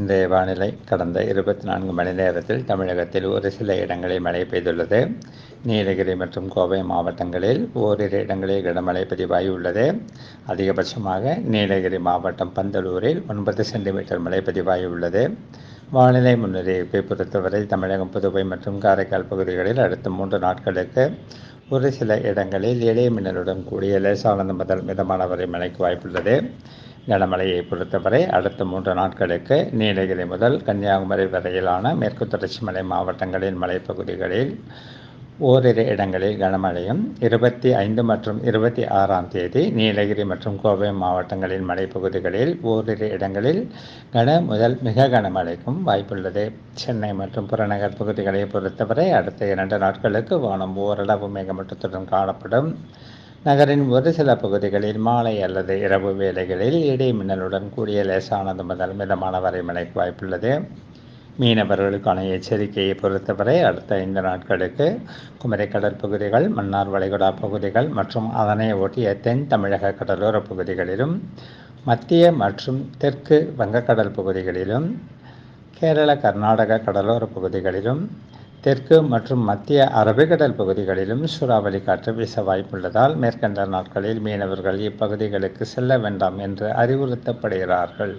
இன்றைய வானிலை கடந்த இருபத்தி நான்கு மணி நேரத்தில் தமிழகத்தில் ஒரு சில இடங்களில் மழை பெய்துள்ளது. நீலகிரி மற்றும் கோவை மாவட்டங்களில் ஓரிரு இடங்களில் கனமழை பதிவாகியுள்ளது. அதிகபட்சமாக நீலகிரி மாவட்டம் பந்தலூரில் ஒன்பது சென்டிமீட்டர் மழை பதிவாகியுள்ளது. வானிலை முன்னறிவிப்பை பொறுத்தவரை தமிழகம் புதுவை மற்றும் காரைக்கால் பகுதிகளில் அடுத்த மூன்று நாட்களுக்கு ஒரு சில இடங்களில் இளைய மின்னலுடன் கூடிய லேசானது முதல் மிதமான வரை மழைக்கு வாய்ப்புள்ளது. கனமழையை பொறுத்தவரை அடுத்த மூன்று நாட்களுக்கு நீலகிரி முதல் கன்னியாகுமரி வரையிலான மேற்கு தொடர்ச்சி மலை மாவட்டங்களின் மலைப்பகுதிகளில் ஓரிரு இடங்களில் கனமழையும் இருபத்தி ஐந்து மற்றும் இருபத்தி ஆறாம் தேதி நீலகிரி மற்றும் கோவை மாவட்டங்களின் மலைப்பகுதிகளில் ஓரிரு இடங்களில் கன முதல் மிக கனமழைக்கும் வாய்ப்புள்ளது. சென்னை மற்றும் புறநகர் பகுதிகளை பொறுத்தவரை அடுத்த இரண்டு நாட்களுக்கு வானம் ஓரளவு மேகமூட்டத்துடன் காணப்படும். நகரின் ஒரு சில பகுதிகளில் மாலை அல்லது இரவு வேளைகளில் இடி மின்னலுடன் கூடிய லேசானது முதல் மிதமான வரை மழைக்கு வாய்ப்புள்ளது. மீனவர்களுக்கான எச்சரிக்கையை பொறுத்தவரை அடுத்த ஐந்து நாட்களுக்கு குமரி கடற்பகுதிகள் மன்னார் வளைகுடா பகுதிகள் மற்றும் அதனை ஒட்டிய தென் தமிழக கடலோர பகுதிகளிலும் மத்திய மற்றும் தெற்கு வங்கக்கடல் பகுதிகளிலும் கேரள கர்நாடக கடலோர பகுதிகளிலும் தெற்கு மற்றும் மத்திய அரபிக்கடல் பகுதிகளிலும் சூறாவளி காற்று வீச வாய்ப்புள்ளதால் மேற்கண்ட நாட்களில் மீனவர்கள் இப்பகுதிகளுக்கு செல்ல வேண்டாம் என்று அறிவுறுத்தப்படுகிறார்கள்.